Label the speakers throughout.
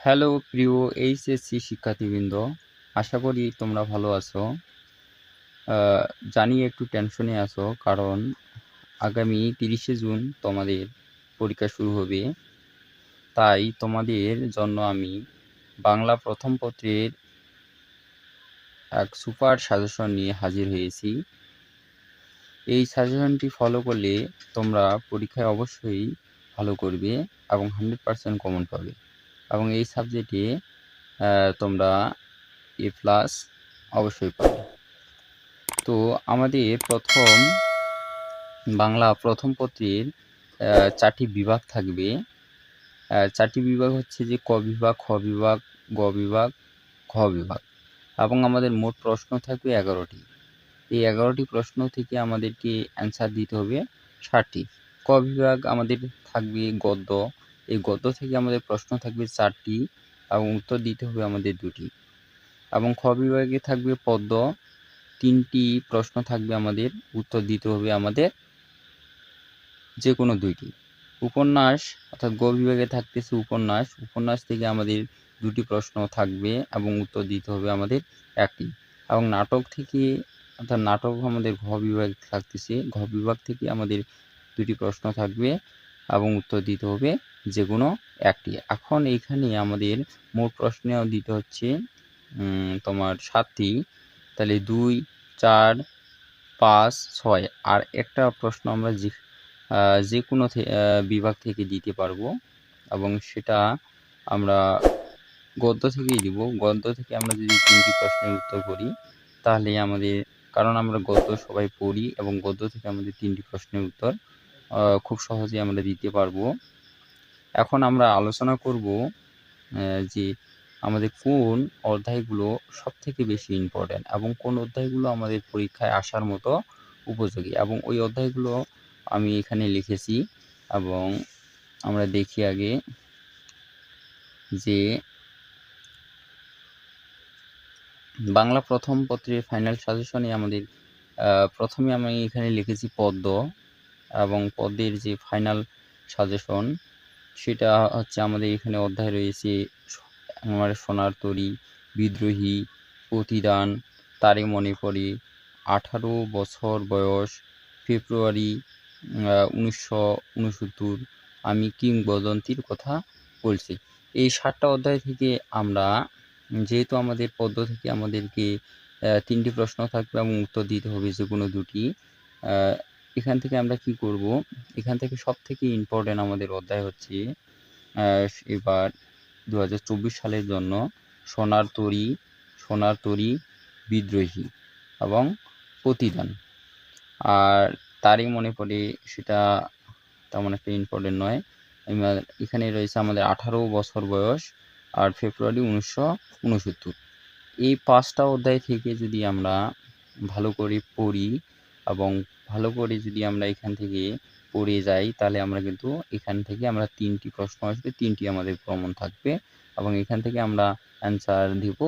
Speaker 1: Hello প্রিয় HSC শিক্ষার্থীবৃন্দ, আশা করি তোমরা ভালো আছো। জানি একটু টেনশনে আছো, কারণ আগামী তিরিশে জুন তোমাদের পরীক্ষা শুরু হবে। তাই তোমাদের জন্য আমি বাংলা প্রথম পত্রের এক সুপার সাজেশন নিয়ে হাজির হয়েছি। এই সাজেশনটি ফলো করলে তোমরা পরীক্ষায় অবশ্যই ভালো করবে এবং হান্ড্রেড পার্সেন্ট কমন পাবে। এবং এই সাবজেক্টে তোমরা এ প্লাস অবশ্যই পাবে। তো আমাদের প্রথম বাংলা প্রথম পত্রের চারটি বিভাগ থাকবে। চারটি বিভাগ হচ্ছে যে ক বিভাগ, খ বিভাগ, গ বিভাগ, ঘ বিভাগ এবং আমাদের মোট প্রশ্ন থাকবে এগারোটি। এই এগারোটি প্রশ্ন থেকে আমাদেরকে অ্যান্সার দিতে হবে ষাটটি। ক বিভাগ আমাদের থাকবে গদ্য এই গদ্য থেকে আমাদের প্রশ্ন থাকবে চারটি এবং উত্তর দিতে হবে আমাদের দুটি। এবং খ বিভাগে থাকবে পদ্ম তিনটি প্রশ্ন থাকবে আমাদের, উত্তর দিতে হবে আমাদের যে কোনো দুইটি। উপন্যাস, অর্থাৎ গ বিভাগে থাকতেছে উপন্যাস উপন্যাস থেকে আমাদের দুটি প্রশ্ন থাকবে এবং উত্তর দিতে হবে আমাদের একটি। এবং নাটক থেকে, অর্থাৎ নাটক আমাদের ঘ বিভাগ থাকতেছে, ঘ বিভাগ থেকে আমাদের দুটি প্রশ্ন থাকবে এবং উত্তর দিতে হবে যে কোনো একটি। এখন এইখানে আমাদের মোট প্রশ্ন দিতে হচ্ছে তোমার সাতটি। তাহলে দুই, চার, পাঁচ, ছয়, আর একটা প্রশ্ন আমরা যে যে কোনো বিভাগ থেকে দিতে পারব এবং সেটা আমরা গদ্য থেকেই দিব। গদ্য থেকে আমরা যদি তিনটি প্রশ্নের উত্তর করি, তাহলে আমাদের, কারণ আমরা গদ্য সবাই পড়ি এবং গদ্য থেকে আমাদের তিনটি প্রশ্নের উত্তর খুব সহজে আমরা দিতে পারব। এখন আমরা আলোচনা করব যে আমাদের কোন অধ্যায়গুলো সব থেকে বেশি ইম্পর্ট্যান্ট এবং কোন অধ্যায়গুলো আমাদের পরীক্ষায় আসার মতো উপযোগী। এবং ওই অধ্যায়গুলো আমি এখানে লিখেছি এবং আমরা দেখি আগে যে বাংলা প্রথম পত্রের ফাইনাল সাজেশনে আমাদের প্রথমে আমি এখানে লিখেছি পদ্ম এবং পদ্মের যে ফাইনাল সাজেশন সেটা হচ্ছে আমাদের এখানে অধ্যায় রয়েছে আমার সোনার তরী, বিদ্রোহী প্রতিদান তারে মনে পড়ে। আঠারো বছর বয়স, ফেব্রুয়ারি উনিশশো উনসত্তর। আমি কিংবদন্তির কথা বলছি। এই সাতটা অধ্যায় থেকে আমরা, যেহেতু আমাদের পদ্ম থেকে আমাদেরকে তিনটি প্রশ্ন থাকবে এবং উত্তর দিতে হবে যে কোনো দুটি এখান থেকে আমরা কি করব? এখান থেকে সব থেকে ইম্পর্টেন্ট আমাদের অধ্যায় হচ্ছে এবার দু হাজার চব্বিশ সালের জন্য সোনার তরী সোনার তরী বিদ্রোহী এবং প্রতিদান। আর তারই মনে পড়ে সেটা তেমন একটা ইম্পর্টেন্ট নয়। এখানে রয়েছে আমাদের আঠারো বছর বয়স আর ফেব্রুয়ারি উনিশশো উনসত্তর। এই পাঁচটা অধ্যায় থেকে যদি আমরা ভালো করে পড়ি এবং ভালো করে যদি আমরা এখান থেকে পড়ে যাই তাহলে আমরা কিন্তু এখান থেকে আমরা তিনটি প্রশ্ন আসবে তিনটি আমাদের প্রমাণ থাকবে এবং এখান থেকে আমরা অ্যান্সার দিব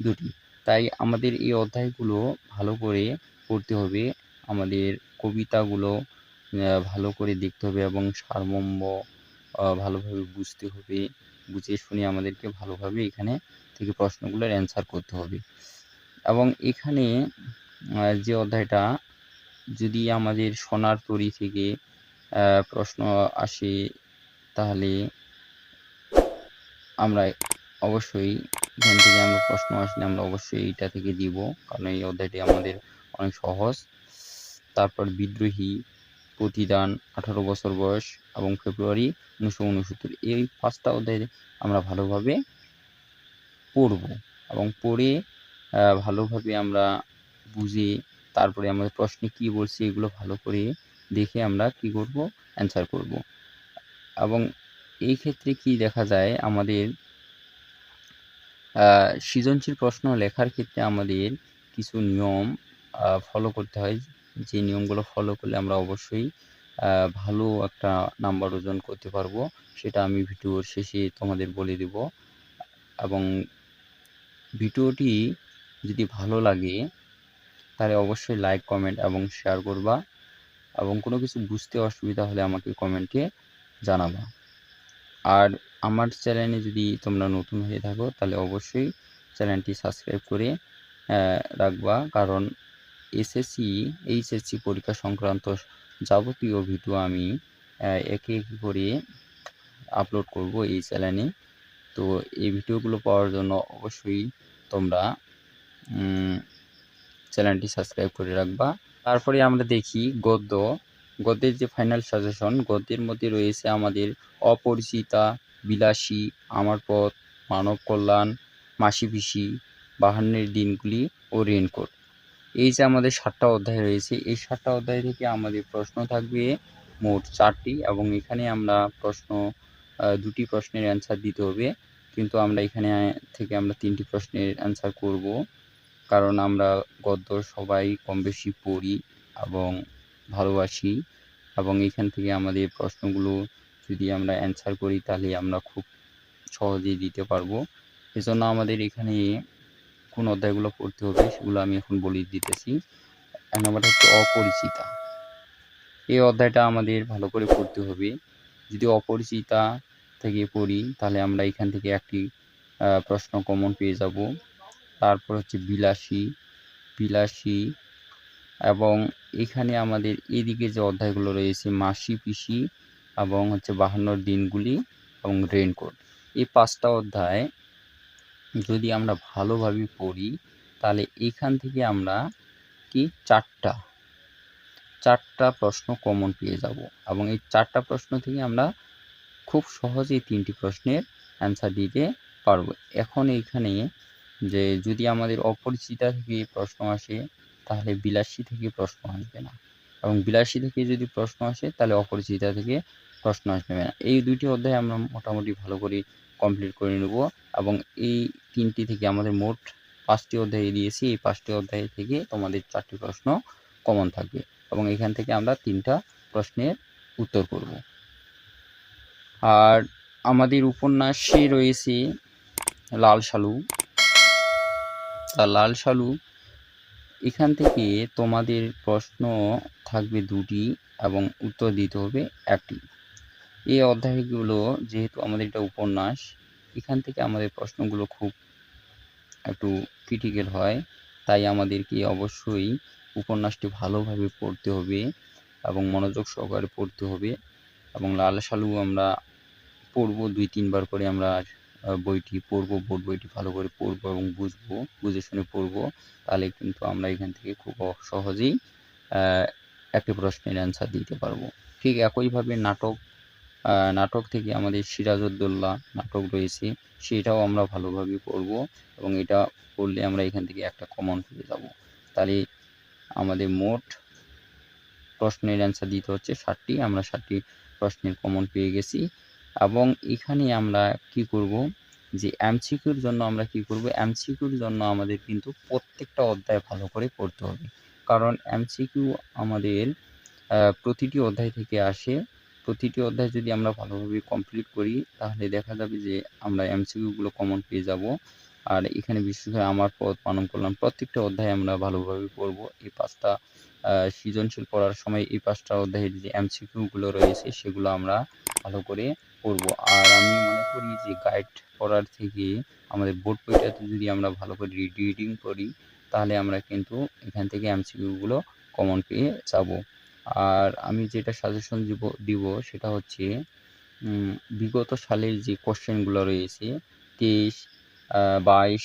Speaker 1: দুটি। তাই আমাদের এই অধ্যায়গুলো ভালো করে পড়তে হবে আমাদের কবিতাগুলো ভালো করে দেখতে হবে এবং সারমর্ম আহ, ভালোভাবে বুঝতে হবে বুঝে শুনে আমাদেরকে ভালোভাবে এখানে থেকে প্রশ্নগুলোর অ্যান্সার করতে হবে। এবং এখানে যে অধ্যায়টা যদি আমাদের সোনার তরী থেকে প্রশ্ন আসে, তাহলে আমরা অবশ্যই এখান থেকে আমরা প্রশ্ন আসলে আমরা অবশ্যই এইটা থেকে দিব, কারণ এই অধ্যায়টি আমাদের অনেক সহজ। তারপর বিদ্রোহী প্রতিদান, আঠারো বছর বয়স এবং ফেব্রুয়ারি উনিশশো উনসত্তর। এই পাঁচটা অধ্যায় আমরা ভালোভাবে পড়ব এবং পড়ে ভালোভাবে আমরা বুঝে তারপরে আমাদের প্রশ্নে কি বলছে এগুলো ভালো করে দেখে আমরা কি করব? অ্যান্সার করব। এবং এই ক্ষেত্রে কি দেখা যায় আমাদের সৃজনশীল প্রশ্ন লেখার ক্ষেত্রে আমাদের কিছু নিয়ম ফলো করতে হয়। যে নিয়মগুলো ফলো করলে আমরা অবশ্যই ভালো একটা নাম্বার অর্জন করতে পারব। সেটা আমি ভিডিওর শেষে তোমাদের বলে দেব। এবং ভিডিওটি যদি ভালো লাগে তাহলে অবশ্যই লাইক কমেন্ট এবং শেয়ার করবা এবং কোনো কিছু বুঝতে অসুবিধা হলে আমাকে কমেন্টে জানাবা। আর আমার চ্যানেলে যদি তোমরা নতুন হয়ে থাকো তাহলে অবশ্যই চ্যানেলটি সাবস্ক্রাইব করে রাখবা। কারণ এসএসসি এইচএসসি পরীক্ষা সংক্রান্ত যাবতীয় ভিডিও আমি একে একে করে আপলোড করব এই চ্যানেলে তো এই ভিডিওগুলো পাওয়ার জন্য অবশ্যই তোমরা চ্যানেলটি সাবস্ক্রাইব করে রাখবা। তারপরে আমরা দেখি গদ্য। গদ্যের যে ফাইনাল সাজেশন গদ্যের মধ্যে রয়েছে আমাদের অপরিচিতা, বিলাসী, আমার পথ, মানব কল্যাণ, মাসি পিসি, বাহান্নের দিনগুলি ও রেনকোট এই যে আমাদের সাতটা অধ্যায় রয়েছে, এই সাতটা অধ্যায় থেকে আমাদের প্রশ্ন থাকবে মোট চারটি এবং এখানে আমরা প্রশ্ন দুটি প্রশ্নের অ্যান্সার দিতে হবে। কিন্তু আমরা এখানে থেকে আমরা তিনটি প্রশ্নের অ্যান্সার করব। কারণ আমরা গদ্য সবাই কম বেশি পড়ি এবং ভালোবাসি এবং এখান থেকে আমাদের প্রশ্নগুলো যদি আমরা অ্যান্সার করি, তাহলে আমরা খুব সহজেই দিতে পারব। এজন্য আমাদের এখানে কোন অধ্যায়গুলো পড়তে হবে, সেগুলো আমি এখন বলে দিতেছি। এক নম্বরটা হচ্ছে অপরিচিতা। এই অধ্যায়টা আমাদের ভালো করে পড়তে হবে। যদি অপরিচিতা থেকে পড়ি, তাহলে আমরা এখান থেকে একটি প্রশ্ন কমন পেয়ে যাব। তারপর হচ্ছে বিলাসী বিলাসী এবং এখানে আমাদের এদিকে যে অধ্যায়গুলো রয়েছে, মাসি পিসি এবং হচ্ছে বাহান্নর দিনগুলি এবং রেনকোট এই পাঁচটা অধ্যায় যদি আমরা ভালোভাবে পড়ি, তাহলে এখান থেকে আমরা কি চারটা চারটা প্রশ্ন কমন পেয়ে যাব এবং এই চারটা প্রশ্ন থেকে আমরা খুব সহজেই তিনটি প্রশ্নের অ্যান্সার দিতে পারব। এখন এইখানে যে যদি আমাদের অপরিচিতা থেকে প্রশ্ন আসে, তাহলে বিলাসী থেকে প্রশ্ন আসবে না। এবং বিলাসী থেকে যদি প্রশ্ন আসে, তাহলে অপরিচিতা থেকে প্রশ্ন আসবে না। এই দুইটি অধ্যায় আমরা মোটামুটি ভালো করে কমপ্লিট করে নেব। এবং এই তিনটি থেকে আমাদের মোট পাঁচটি অধ্যায় দিয়েছি। এই পাঁচটি অধ্যায় থেকে তোমাদের চারটি প্রশ্ন কমন থাকবে। এবং এখান থেকে আমরা তিনটা প্রশ্নের উত্তর করব। আর আমাদের উপন্যাসে রয়েছে লাল সালু তা লাল সালু এখান থেকে তোমাদের প্রশ্ন থাকবে দুটি এবং উত্তর দিতে হবে একটি। এই অধ্যায়গুলো যেহেতু আমাদের এটা উপন্যাস, এখান থেকে আমাদের প্রশ্নগুলো খুব একটু ক্রিটিক্যাল হয়, তাই আমাদেরকে অবশ্যই উপন্যাসটি ভালোভাবে পড়তে হবে এবং মনোযোগ সহকারে পড়তে হবে এবং লাল সালু আমরা পড়ব দুই তিনবার করে আমরা বইটি পড়ব, বোর্ড বইটি ভালো করে পড়ব এবং বুঝব, বুঝে শুনে পড়ব, তাহলে কিন্তু আমরা এখান থেকে খুব সহজেই একটি প্রশ্নের অ্যান্সার দিতে পারব। ঠিক একইভাবে নাটক নাটক থেকে আমাদের সিরাজউদ্দৌলা নাটক রয়েছে, সেটাও আমরা ভালোভাবে পড়ব এবং এটা পড়লে আমরা এখান থেকে একটা কমন পেয়ে যাব। তাহলে আমাদের মোট প্রশ্নের অ্যান্সার দিতে হচ্ছে ষাটটি, আমরা ষাটটি প্রশ্নের কমন পেয়ে গেছি। এবং এখানে আমরা কি করব? যে এমসিকিউর জন্য আমরা কি করব? এমসিকিউর জন্য আমাদের কিন্তু প্রত্যেকটা অধ্যায় ভালো করে পড়তে হবে। কারণ এমসিকিউ আমাদের প্রতিটি অধ্যায় থেকে আসে। প্রতিটি অধ্যায় যদি আমরা ভালোভাবে কমপ্লিট করি, তাহলে দেখা যাবে যে আমরা এমসিকিউগুলো কমন পেয়ে যাব। আর এখানে বিশেষ করে আমার পথ পালন করলাম। প্রত্যেকটা অধ্যায় আমরা ভালোভাবে পড়ব। এই পাঁচটা সৃজনশীল পড়ার সময় এই পাঁচটা অধ্যায়ের যে এমসিকিউগুলো রয়েছে, সেগুলো আমরা ভালো করে পড়ব আর আমি মনে করি যে গাইড পড়ার থেকে আমাদের বোর্ড বইটাতে যদি আমরা ভালো করে রিডিং করি, তাহলে আমরা কিন্তু এখান থেকে এমসিকিউগুলো কমন পেয়ে যাব। আর আমি যেটা সাজেশন দিব দিব সেটা হচ্ছে বিগত সালের যে কোশ্চেনগুলো রয়েছে, তেইশ বাইশ,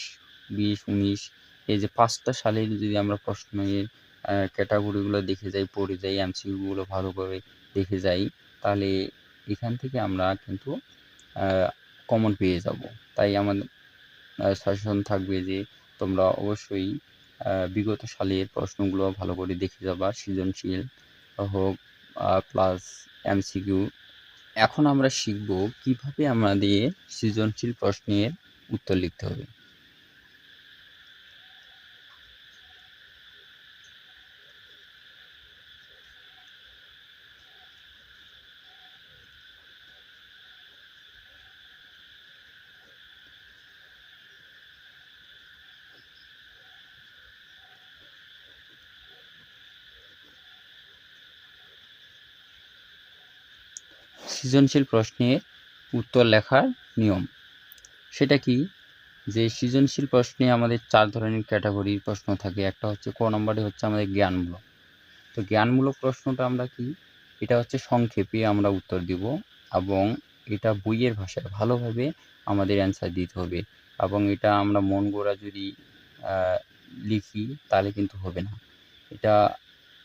Speaker 1: বিশ, উনিশ, এই যে পাঁচটা সালের যদি আমরা প্রশ্নের ক্যাটাগরিগুলো দেখে যাই, পড়ে যাই এমসিকিউগুলো ভালো করে দেখে যাই, তাহলে এখান থেকে আমরা কিন্তু কমন পেয়ে যাব। তাই আমাদের সাজেশন থাকবে যে তোমরা অবশ্যই বিগত সালের প্রশ্নগুলো ভালো করে দেখে যাবা, সৃজনশীল হোক প্লাস এমসিকিউ এখন আমরা শিখব কীভাবে আমাদের সৃজনশীল প্রশ্নের উত্তর লিখতে হবে। সৃজনশীল প্রশ্নের উত্তর লেখার নিয়ম। সেটা কি? যে সৃজনশীল প্রশ্নে আমাদের চার ধরনের ক্যাটাগরির প্রশ্ন থাকে। একটা হচ্ছে ক নম্বরে হচ্ছে আমাদের জ্ঞানমূলক। তো জ্ঞানমূলক প্রশ্নটা আমরা কি? এটা হচ্ছে সংক্ষেপে আমরা উত্তর দিব এবং এটা বইয়ের ভাষায় ভালোভাবে আমাদের অ্যান্সার দিতে হবে এবং এটা আমরা মন গড়া যদি লিখি তাহলে কিন্তু হবে না। এটা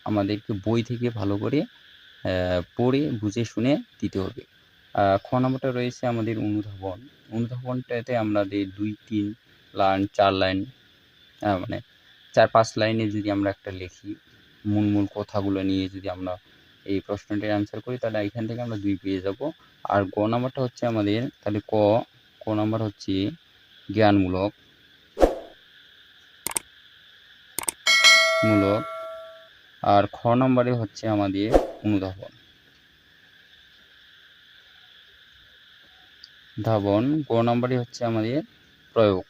Speaker 1: আমাদেরকে বই থেকে ভালো করে পড়ে, বুঝে, শুনে দিতে হবে। খ নম্বরটা রয়েছে আমাদের অনুধাবন। অনুধাবনটাতে আমাদের দুই, তিন লাইন, চার লাইন মানে চার, পাঁচ লাইনে যদি আমরা একটা লিখি মূল মূল কথাগুলো নিয়ে যদি আমরা এই প্রশ্নটির অ্যান্সার করি, তাহলে এখান থেকে আমরা দুই পেয়ে যাব। আর গ নাম্বারটা হচ্ছে আমাদের, তাহলে ক ক নাম্বার হচ্ছে জ্ঞানমূলক। মূলক। আর খ নম্বরে হচ্ছে আমাদের অনুধাবন। ধাবন, গ নম্বরে হচ্ছে আমাদের প্রয়োগ।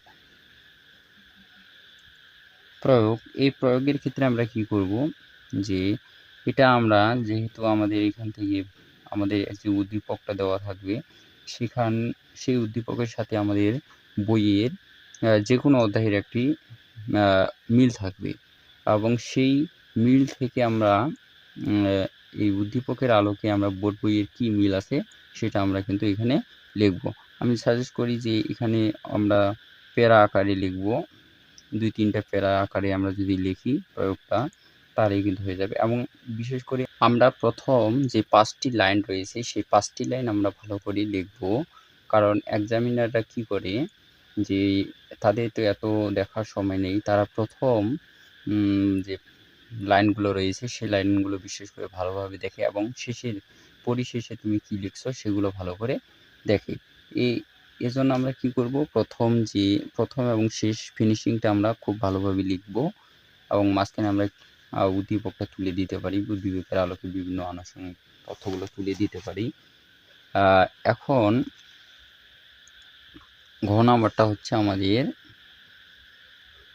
Speaker 1: প্রয়োগ, এই প্রয়োগের ক্ষেত্রে আমরা কি করব? যে এটা আমরা যেহেতু আমাদের এখান থেকে আমাদের যে উদ্দীপকটা দেওয়া থাকবে, সেখান, সেই উদ্দীপকের সাথে আমাদের বইয়ের যে কোনো অধ্যায়ের একটি মিল থাকবে। এবং সেই মিল থেকে আমরা এই উদ্দীপকের আলোকে আমরা বোর্ড বইয়ের কি মিল আছে সেটা আমরা কিন্তু এখানে লিখব। আমি সাজেস্ট করি যে এখানে আমরা প্যারা আকারে লিখব। দুই তিনটা প্যারা আকারে আমরা যদি লিখি প্রয়োগটা, তারই কিন্তু হয়ে যাবে। এবং বিশেষ করে আমরা প্রথম যে পাঁচটি লাইন রয়েছে, সেই পাঁচটি লাইন আমরা ভালো করে লিখব। কারণ এক্সামিনাররা কি করে যে তাদের তো এত দেখার সময় নেই, তারা প্রথম যে লাইনগুলো রয়েছে, সেই লাইনগুলো বিশেষ করে ভালোভাবে দেখে এবং শেষের পরিশেষে তুমি কি লিখছো সেগুলো ভালো করে দেখে। এই এজন্য আমরা কি করব? প্রথম যে, প্রথম এবং শেষ ফিনিশিংটা আমরা খুব ভালোভাবে লিখব এবং মাঝখানে আমরা উদ্দীপকটা তুলে দিতে পারি, উদ্দীপকের আলোকে বিভিন্ন আনুষঙ্গিক তথ্যগুলো তুলে দিতে পারি। এখন ঘ নাম্বারটা হচ্ছে আমাদের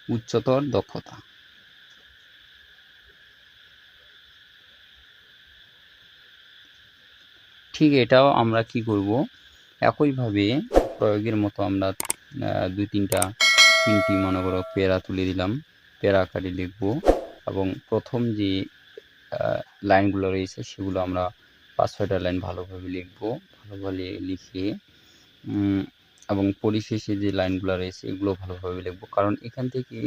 Speaker 1: উচ্চতর দক্ষতা। ঠিক এটাও আমরা কি করব? একইভাবে প্রয়োগের মতো আমরা দুই তিনটা, তিনটি মনে করো পেরা তুলে দিলাম। পেরা আকারে লিখব এবং প্রথম যে লাইনগুলো রয়েছে সেগুলো আমরা পাঁচ ছয়টা লাইন ভালোভাবে লিখব। ভালোভাবে লিখে এবং পরিশেষে যে লাইনগুলো রয়েছে এগুলো ভালোভাবে লিখব। কারণ এখান থেকে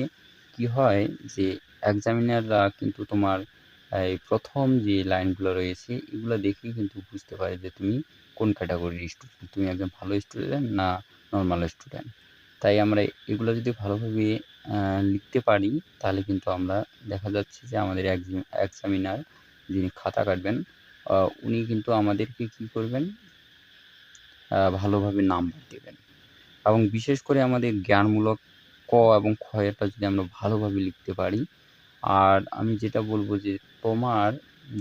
Speaker 1: কি হয় যে এক্সামিনাররা কিন্তু তোমার এই প্রথম যে লাইনগুলো রয়েছে, এগুলো দেখেই কিন্তু বুঝতে পারে যে তুমি কোন ক্যাটাগরির স্টুডেন্ট তুমি একজন ভালো স্টুডেন্ট না নর্মাল স্টুডেন্ট তাই আমরা এগুলো যদি ভালোভাবে লিখতে পারি, তাহলে কিন্তু আমরা দেখা যাচ্ছে যে আমাদের এক্সামিনার যিনি খাতা কাটবেন উনি কিন্তু আমাদেরকে কি করবেন? ভালোভাবে নাম্বার দেবেন। এবং বিশেষ করে আমাদের জ্ঞানমূলক ক এবং এটা যদি আমরা ভালোভাবে লিখতে পারি, আর আমি যেটা বলব যে তোমার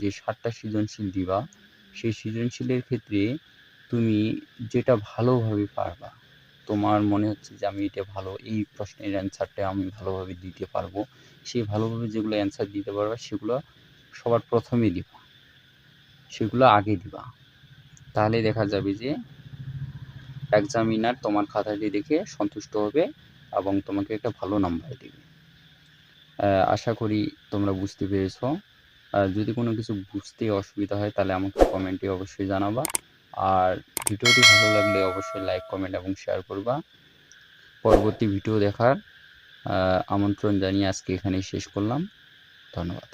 Speaker 1: যে সাতটা সৃজনশীল দিবা, সেই সৃজনশীলের ক্ষেত্রে তুমি যেটা ভালোভাবে পারবা, তোমার মনে হচ্ছে যে আমি এটা ভালো, এই প্রশ্নের অ্যান্সারটা আমি ভালোভাবে দিতে পারব। সেই ভালোভাবে যেগুলো অ্যান্সার দিতে পারবা, সেগুলো সবার প্রথমে দিবা, সেগুলো আগে দিবা। তাহলে দেখা যাবে যে এক্সামিনার তোমার খাতাটি দেখে সন্তুষ্ট হবে এবং তোমাকে একটা ভালো নাম্বার দেবে। আশা করি তোমরা বুঝতে পেরেছ। আর যদি কোনো কিছু বুঝতে অসুবিধা হয়, তাহলে আমাকে কমেন্টে অবশ্যই জানাবা। আর ভিডিওটি ভালো লাগলে অবশ্যই লাইক কমেন্ট এবং শেয়ার করবা। পরবর্তী ভিডিও দেখার আমন্ত্রণ জানিয়ে আজকে এখানেই শেষ করলাম। ধন্যবাদ।